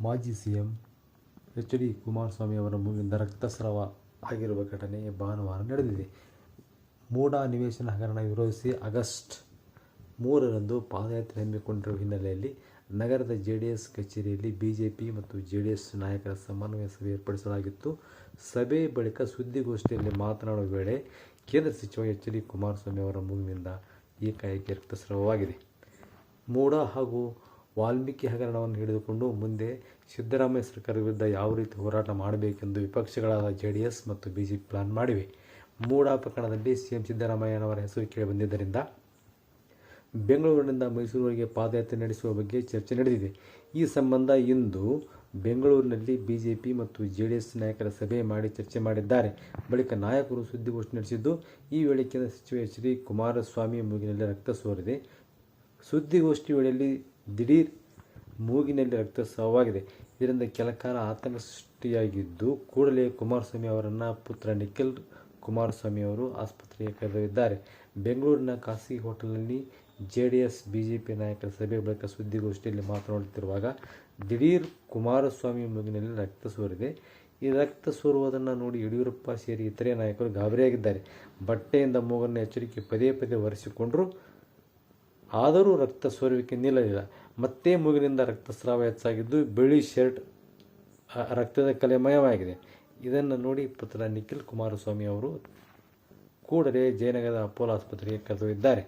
ಮಾಜಿ CM H D Kumaraswamy ಅವರ ಮೂಗಿನಿಂದ ರಕ್ತಸ್ರಾವ ಆಗಿರುವ ಘಟನೆ ಭಾನುವಾರ ನಡೆದಿದೆ. ಮೂಡ ನಿವೇಶನ ಹಗರಣ ವಿರೋಧಿಸಿ ಆಗಸ್ಟ್ ಮೂರರಂದು ಪಾದಯಾತ್ರೆ ಹಮ್ಮಿಕೊಂಡಿರುವ ಹಿನ್ನೆಲೆಯಲ್ಲಿ ನಗರದ ಜೆ ಡಿ ಎಸ್ ಕಚೇರಿಯಲ್ಲಿ ಬಿಜೆಪಿ ಮತ್ತು ಜೆ ಡಿ ಎಸ್ ನಾಯಕರ ಸಮನ್ವಯ ಸಭೆ ಏರ್ಪಡಿಸಲಾಗಿತ್ತು. ಸಭೆ ಬಳಿಕ ಸುದ್ದಿಗೋಷ್ಠಿಯಲ್ಲಿ ಮಾತನಾಡುವ ವೇಳೆ ಕೇಂದ್ರ ಸಚಿವ ಎಚ್ ಡಿ ಕುಮಾರಸ್ವಾಮಿ ಅವರ ಮೂಗಿನಿಂದ ಏಕಾಏಕಿ ರಕ್ತಸ್ರಾವವಾಗಿದೆ. ಮೂಡ ಹಾಗೂ ವಾಲ್ಮೀಕಿ ಹಗರಣವನ್ನು ಹಿಡಿದುಕೊಂಡು ಮುಂದೆ ಸಿದ್ದರಾಮಯ್ಯ ಸರ್ಕಾರದ ವಿರುದ್ಧ ಯಾವ ರೀತಿ ಹೋರಾಟ ಮಾಡಬೇಕೆಂದು ವಿಪಕ್ಷಗಳಾದ ಜೆಡಿಎಸ್ ಮತ್ತು ಬಿಜೆಪಿ ಪ್ಲಾನ್ ಮಾಡಿವೆ. ಮೂಡ ಪ್ರಕರಣದಲ್ಲಿ ಸಿಎಂ ಸಿದ್ದರಾಮಯ್ಯನವರ ಹೆಸರು ಕೇಳಿಬಂದಿದ್ದರಿಂದ ಬೆಂಗಳೂರಿನಿಂದ ಮೈಸೂರುವರೆಗೆ ಪಾದಯಾತ್ರೆ ನಡೆಸುವ ಬಗ್ಗೆ ಚರ್ಚೆ ನಡೆದಿದೆ. ಈ ಸಂಬಂಧ ಇಂದು ಬೆಂಗಳೂರಿನಲ್ಲಿ ಬಿಜೆಪಿ ಮತ್ತು ಜೆ ಡಿ ಎಸ್ ನಾಯಕರ ಸಭೆ ಮಾಡಿ ಚರ್ಚೆ ಮಾಡಿದ್ದಾರೆ. ಬಳಿಕ ನಾಯಕರು ಸುದ್ದಿಗೋಷ್ಠಿ ನಡೆಸಿದ್ದು, ಈ ವೇಳೆ ಕೇಂದ್ರ ಸಚಿವ ಎಚ್ ಡಿ ಕುಮಾರಸ್ವಾಮಿ ಮೂಗಿನಲ್ಲಿ ರಕ್ತ ಸೋರಿದೆ. ಸುದ್ದಿಗೋಷ್ಠಿ ವೇಳೆಯಲ್ಲಿ ದಿಢೀರ್ ಮೂಗಿನಲ್ಲಿ ರಕ್ತಸ್ರಾವವಾಗಿದೆ ಇದರಿಂದ ಕೆಲಕಾಲ ಆತಂಕ ಸೃಷ್ಟಿಯಾಗಿದ್ದು ಕೂಡಲೇ ಕುಮಾರಸ್ವಾಮಿ ಅವರನ್ನು ಪುತ್ರ ನಿಖಿಲ್ ಕುಮಾರಸ್ವಾಮಿ ಅವರು ಆಸ್ಪತ್ರೆಗೆ ಕರೆದೊಯ್ದಿದ್ದಾರೆ. ಬೆಂಗಳೂರಿನ ಖಾಸಗಿ ಹೋಟೆಲ್ನಲ್ಲಿ ಜೆ ಬಿಜೆಪಿ ನಾಯಕರ ಸಭೆ ಬಳಿಕ ಸುದ್ದಿಗೋಷ್ಠಿಯಲ್ಲಿ ಮಾತನಾಡುತ್ತಿರುವಾಗ, ದಿಢೀರ್ ಕುಮಾರಸ್ವಾಮಿ ಮೂಗಿನಲ್ಲಿ ರಕ್ತ ಸೋರಿದೆ. ಈ ರಕ್ತ ಸೋರುವುದನ್ನು ನೋಡಿ ಯಡಿಯೂರಪ್ಪ ಸೇರಿ ಇತರೆ ನಾಯಕರು ಗಾಬರಿಯಾಗಿದ್ದಾರೆ. ಬಟ್ಟೆಯಿಂದ ಮೂಗನ್ನು ಎಚ್ಚರಿಕೆ ಪದೇ ಪದೇ ಒರೆಸಿಕೊಂಡರು, ಆದರೂ ರಕ್ತ ಸೋರುವಿಕೆ ನಿಲ್ಲಲಿಲ್ಲ. ಮತ್ತೆ ಮೂಗಿನಿಂದ ರಕ್ತಸ್ರಾವ ಹೆಚ್ಚಾಗಿದ್ದು ಬಿಳಿ ಶರ್ಟ್ ರಕ್ತದ ಕಲೆಮಯವಾಗಿದೆ ಇದನ್ನು ನೋಡಿ ಪುತ್ರ ನಿಖಿಲ್ ಕುಮಾರಸ್ವಾಮಿ ಅವರು ಕೂಡಲೇ ಜಯನಗರದ ಅಪೋಲೋ ಆಸ್ಪತ್ರೆಗೆ ಕರೆದೊಯ್ದಿದ್ದಾರೆ.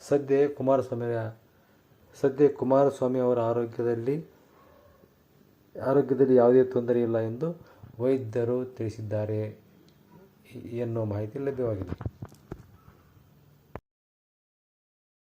ಸದ್ಯ ಕುಮಾರಸ್ವಾಮಿಯ ಸದ್ಯ ಕುಮಾರಸ್ವಾಮಿ ಅವರ ಆರೋಗ್ಯದಲ್ಲಿ ಆರೋಗ್ಯದಲ್ಲಿ ಯಾವುದೇ ತೊಂದರೆ ಇಲ್ಲ ಎಂದು ವೈದ್ಯರು ತಿಳಿಸಿದ್ದಾರೆ ಎನ್ನುವ ಮಾಹಿತಿ ಲಭ್ಯವಾಗಿದೆ.